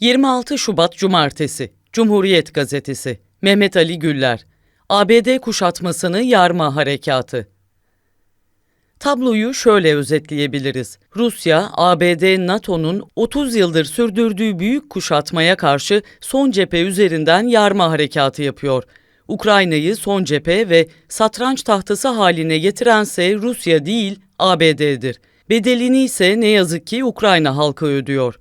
26 Şubat Cumartesi Cumhuriyet Gazetesi Mehmet Ali Güller ABD kuşatmasını yarma harekatı Tabloyu şöyle özetleyebiliriz. Rusya, ABD, NATO'nun 30 yıldır sürdürdüğü büyük kuşatmaya karşı son cephe üzerinden yarma harekatı yapıyor. Ukrayna'yı son cephe ve satranç tahtası haline getirense Rusya değil, ABD'dir. Bedelini ise ne yazık ki Ukrayna halkı ödüyor.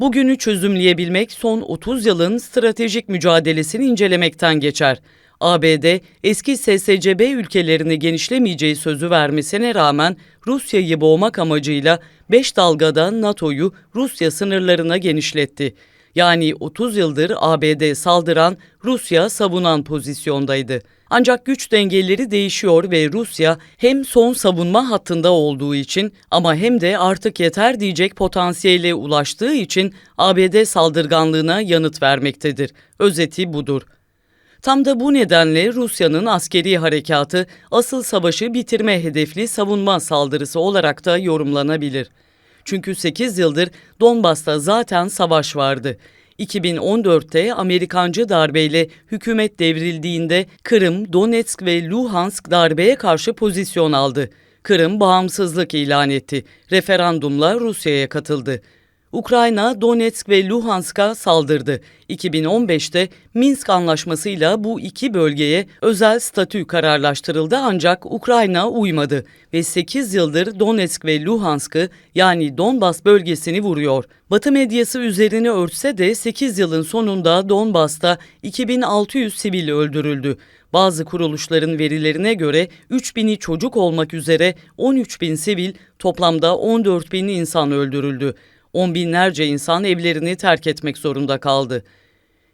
Bugünü çözümleyebilmek son 30 yılın stratejik mücadelesini incelemekten geçer. ABD eski SSCB ülkelerini genişlemeyeceği sözü vermesine rağmen Rusya'yı boğmak amacıyla 5 dalgada NATO'yu Rusya sınırlarına genişletti. Yani 30 yıldır ABD saldıran, Rusya savunan pozisyondaydı. Ancak güç dengeleri değişiyor ve Rusya hem son savunma hattında olduğu için ama hem de artık yeter diyecek potansiyele ulaştığı için ABD saldırganlığına yanıt vermektedir. Özeti budur. Tam da bu nedenle Rusya'nın askeri harekatı asıl savaşı bitirme hedefli savunma saldırısı olarak da yorumlanabilir. Çünkü 8 yıldır Donbas'ta zaten savaş vardı. 2014'te Amerikancı darbeyle hükümet devrildiğinde Kırım, Donetsk ve Luhansk darbeye karşı pozisyon aldı. Kırım bağımsızlık ilan etti. Referandumla Rusya'ya katıldı. Ukrayna Donetsk ve Luhansk'a saldırdı. 2015'te Minsk Anlaşması'yla bu iki bölgeye özel statü kararlaştırıldı ancak Ukrayna uymadı ve 8 yıldır Donetsk ve Luhansk'ı yani Donbas bölgesini vuruyor. Batı medyası üzerine örtse de 8 yılın sonunda Donbas'ta 2600 sivil öldürüldü. Bazı kuruluşların verilerine göre 3000'i çocuk olmak üzere 13.000 sivil toplamda 14.000 insan öldürüldü on binlerce insan evlerini terk etmek zorunda kaldı.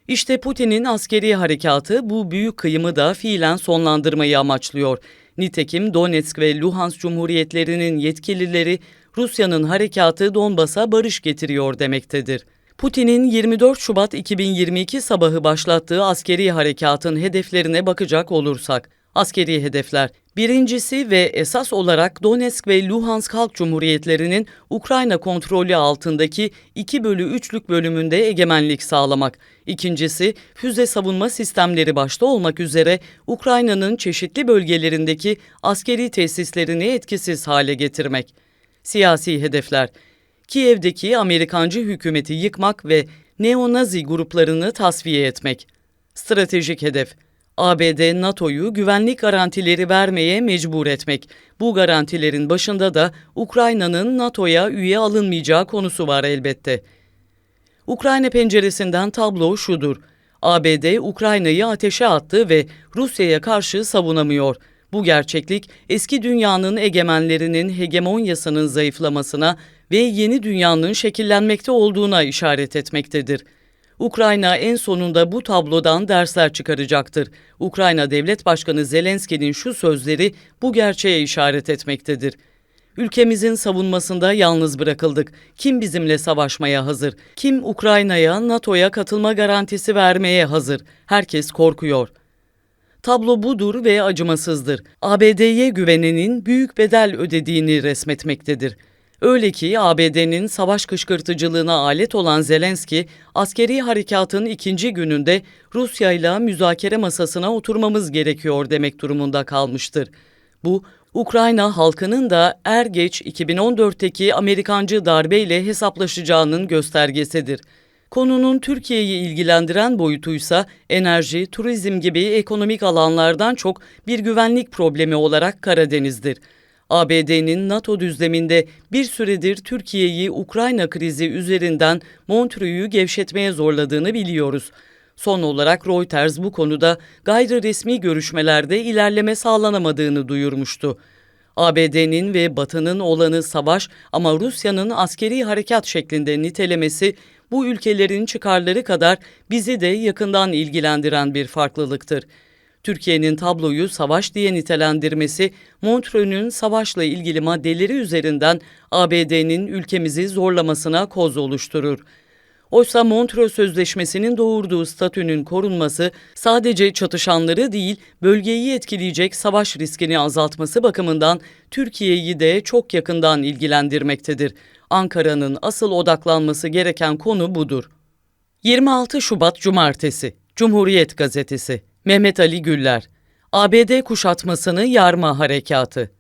İşte Putin'in askeri harekatı bu büyük kıyımı da fiilen sonlandırmayı amaçlıyor. Nitekim Donetsk ve Luhansk Cumhuriyetlerinin yetkilileri Rusya'nın harekatı Donbas'a barış getiriyor demektedir. Putin'in 24 Şubat 2022 sabahı başlattığı askeri harekatın hedeflerine bakacak olursak, askeri hedefler. Birincisi ve esas olarak Donetsk ve Luhansk Halk Cumhuriyetlerinin Ukrayna kontrolü altındaki 2 bölü 3'lük bölümünde egemenlik sağlamak. İkincisi füze savunma sistemleri başta olmak üzere Ukrayna'nın çeşitli bölgelerindeki askeri tesislerini etkisiz hale getirmek. Siyasi hedefler Kiev'deki Amerikancı hükümeti yıkmak ve neonazi gruplarını tasfiye etmek. Stratejik hedef ABD, NATO'yu güvenlik garantileri vermeye mecbur etmek. Bu garantilerin başında da Ukrayna'nın NATO'ya üye alınmayacağı konusu var elbette. Ukrayna penceresinden tablo şudur. ABD Ukrayna'yı ateşe attı ve Rusya'ya karşı savunamıyor. Bu gerçeklik eski dünyanın egemenlerinin hegemonyasının zayıflamasına ve yeni dünyanın şekillenmekte olduğuna işaret etmektedir. Ukrayna en sonunda bu tablodan dersler çıkaracaktır. Ukrayna Devlet Başkanı Zelenski'nin şu sözleri bu gerçeğe işaret etmektedir. Ülkemizin savunmasında yalnız bırakıldık. Kim bizimle savaşmaya hazır? Kim Ukrayna'ya, NATO'ya katılma garantisi vermeye hazır? Herkes korkuyor. Tablo budur ve acımasızdır. ABD'ye güvenenin büyük bedel ödediğini resmetmektedir. Öyle ki ABD'nin savaş kışkırtıcılığına alet olan Zelenski, askeri harekatın ikinci gününde Rusya ile müzakere masasına oturmamız gerekiyor demek durumunda kalmıştır. Bu, Ukrayna halkının da er geç 2014'teki Amerikancı darbeyle hesaplaşacağının göstergesidir. Konunun Türkiye'yi ilgilendiren boyutuysa enerji, turizm gibi ekonomik alanlardan çok bir güvenlik problemi olarak Karadeniz'dir. ABD'nin NATO düzleminde bir süredir Türkiye'yi Ukrayna krizi üzerinden Montreux'u gevşetmeye zorladığını biliyoruz. Son olarak Reuters bu konuda gayri resmi görüşmelerde ilerleme sağlanamadığını duyurmuştu. ABD'nin ve Batı'nın olanı savaş ama Rusya'nın askeri harekat şeklinde nitelemesi bu ülkelerin çıkarları kadar bizi de yakından ilgilendiren bir farklılıktır. Türkiye'nin tabloyu savaş diye nitelendirmesi, Montreux'un savaşla ilgili maddeleri üzerinden ABD'nin ülkemizi zorlamasına koz oluşturur. Oysa Montreux Sözleşmesi'nin doğurduğu statünün korunması sadece çatışanları değil, bölgeyi etkileyecek savaş riskini azaltması bakımından Türkiye'yi de çok yakından ilgilendirmektedir. Ankara'nın asıl odaklanması gereken konu budur. 26 Şubat Cumartesi Cumhuriyet Gazetesi Mehmet Ali Güller. ABD kuşatmasını yarma harekatı